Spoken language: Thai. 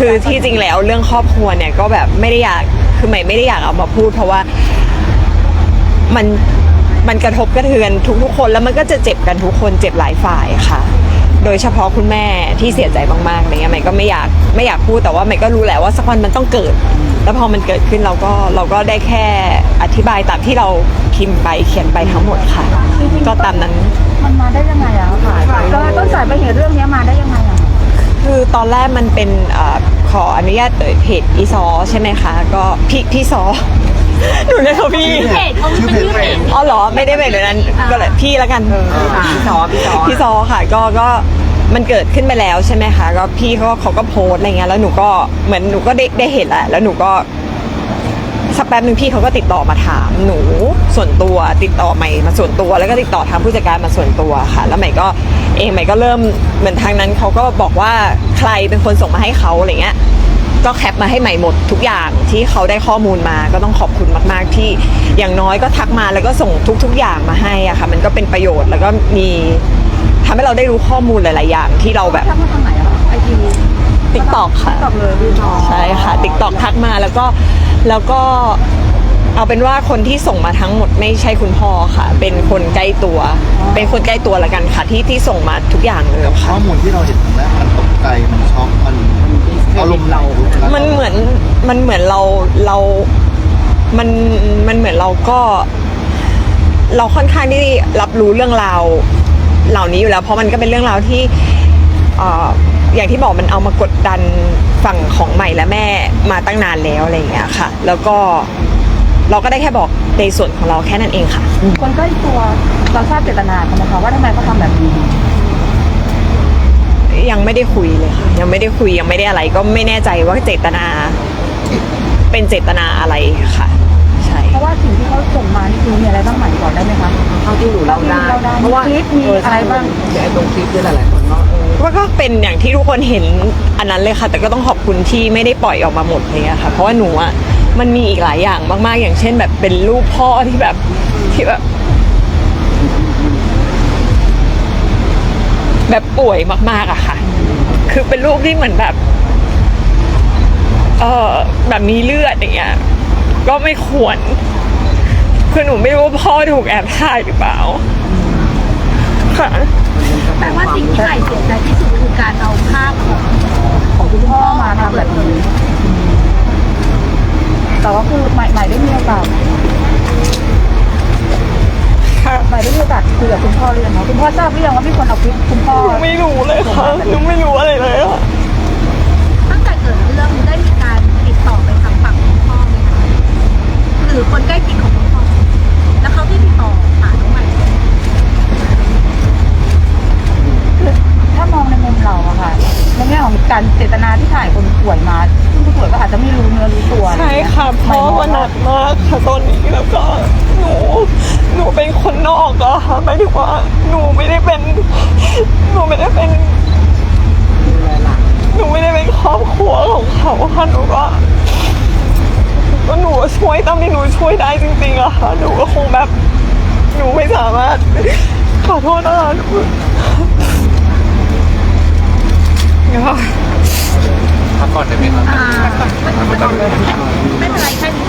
คือที่จริงแล้วเรื่องครอบครัวเนี่ยก็แบบไม่ได้อยากคือใหม่ไม่ได้อยากเอามาพูด เพราะว่ามันมันกระทบกระเทือนทุกๆคนแล้วมันก็จะเจ็บกันทุกคนเจ็บหลายฝ่ายค่ะ โดยเฉพาะคุณแม่ที่เสียใจมากๆอะไรเงี้ยใหม่ก็ไม่อยากไม่อยากพูดแต่ว่าใหม่ก็รู้แหละว่าสักวันมันต้องเกิด แล้วพอมันเกิดขึ้นเราก็เราก็ได้แค่อธิบายตามที่เราพิมพ์ไปเขียนไปทั้งหมดค่ะ ก็ตามนั้นมันมาได้ยังไงอะค่ะก็ต้นสายไปเหตุเรื่องเนี้ยมาได้ยังไงอะ คือตอนแรกมันเป็นเออขออนุญาตเอ่ยเพจอีซอใช่ไหมคะ ก็พี่พี่ซอหนูเรียกเขาพี่ เพจเขาเป็นชื่อเพจ อ๋อเหรอไม่ได้เป็นแบบนั้นก็เลยพี่แล้วกันพี่ซอพี่ซอพี่ซอค่ะก็ก็มันเกิดขึ้นไปแล้วใช่ไหมคะก็พี่เขาก็เขาก็โพสต์อะไรเงี้ยแล้วหนูก็เหมือนหนูก็ได้ได้เห็นแหละแล้วหนูก็ สักแป๊บหนึ่งพี่เขาก็ติดต่อมาถามหนูส่วนตัวติดต่อใหม่มาส่วนตัว แล้วก็ติดต่อทางผู้จัดการมาส่วนตัวค่ะ แล้วใหม่ก็เองใหม่ก็เริ่มเหมือนทางนั้นเขาก็บอกว่าใครเป็นคนส่งมาให้เขาอะไรเงี้ยก็แคปมาให้ใหม่หมดทุกอย่างที่เขาได้ข้อมูลมาก็ต้องขอบคุณมาก ๆ ที่อย่างน้อยก็ทักมาแล้วก็ส่งทุก ๆ อย่างมาให้อะค่ะ มันก็เป็นประโยชน์แล้วก็มีทำให้เราได้รู้ข้อมูลหลาย ๆ อย่างที่เราแบบทักมาทางไหนอะไอจีติ๊กตอกค่ะตอบเลยพี่น้องใช่ค่ะติ๊กตอกทักมาแล้วก็ แล้วก็เอาเป็นว่าคนที่ส่งมาทั้งหมดไม่ใช่คุณพ่อค่ะ เป็นคนใกล้ตัว เป็นคนใกล้ตัวละกันค่ะที่ที่ส่งมาทุกอย่างเลยกับค่ะ ข้อมูลที่เราเห็นครั้งแรกมันตกใจมันช็อกมันอารมณ์เรามันเหมือนมันเหมือนเราเรา มันมันเหมือนเราก็ เราค่อนข้างที่รับรู้เรื่องราวเหล่านี้อยู่แล้ว เพราะมันก็เป็นเรื่องราวที่เอ่อ อย่างที่บอกมันเอามากดดันฝั่งของใหม่และแม่มาตั้งนานแล้วอะไรอย่างเงี้ยค่ะ แล้วก็เราก็ได้แค่บอกในส่วนของเราแค่นั้นเองค่ะ คนใกล้ตัวเราทราบเจตนาเขาไหมคะว่าทำไมเขาทำแบบนี้ยังไม่ได้คุยเลยค่ะ ยังไม่ได้คุยยังไม่ได้อะไรก็ไม่แน่ใจว่าเจตนา เป็นเจตนาอะไรค่ะ ใช่ เพราะว่าสิ่งที่เขาส่งมานี่คือมีอะไรบ้างหมายก่อนได้ไหมคะเท่าที่หนูเล่าได้เท่าที่เราได้เพราะว่าคลิปมีอะไรบ้างเดี๋ยวไอ้ตรงคลิปเนี่ยหลายๆคนก็เออ ว่าก็เป็นอย่างที่ทุกคนเห็นอันนั้นเลยค่ะ แต่ก็ต้องขอบคุณที่ไม่ได้ปล่อยออกมาหมดเลยอะค่ะ เพราะว่าหนูอะมันมีอีกหลายอย่างมาก ๆ อย่างเช่น แบบเป็นรูปพ่อที่แบบที่แบบแบบป่วยมาก ๆอะค่ะ คือเป็นรูปที่เหมือนแบบ เออแบบมีเลือดอย่างเงี้ย ก็ไม่ควร คือหนูไม่รู้ว่าพ่อถูกแอบถ่ายหรือเปล่า ค่ะ แปลว่าสิ่งที่ใหม่เสียใจที่สุดคือการเอาภาพของของคุณพ่อมาทำแบบนี้แต่ว่าคือใหม่ใหม่ได้มีโอกาสค่ะใหม่ได้มีโอกาสคุยกับคุณพ่อหรือยังคะคุณพ่อทราบหรือยังว่ามีคนเอาคลิปคุณพ่อหนูไม่รู้เลยค่ะหนูไม่รู้อะไรเลยค่ะ ตั้งแต่เกิดเรื่องได้มีการติดต่อไปทางฝั่งคุณพ่อไหมคะหรือคนใกล้ชิดของคุณพ่อ แล้วเขาที่ติดต่อหาน้องใหม่ไหม คือถ้ามองในมุมเราอะค่ะในแง่ของการเจ ตนาที่ถ่ายคนป่วยมาซึ่งผู้ป่วยก็อาจจะไม่รู้เนื้อรู้ตัวใช่ค่ะอเพไรราะอย่างว่าเงี้ยหนักมากค่ะตอนนี้แล้วก็หนูหนูเป็นคนนอกอะค่ะหมายถึงว่าหนูไม่ได้เป็นหนูไม่ได้เป็นหนูไม่ได้เป็นครอบครัวของเขาค่ะหนูก็ก็หนูช่วยตามที่หนูช่วยได้จริงๆอะค่ะหนูก็คงแบบหนูไม่สามารถขอโทษนะคะหนูก็ พั ก่อนได้ไหมครับ อ่าไม่เป็นไรแค่นี้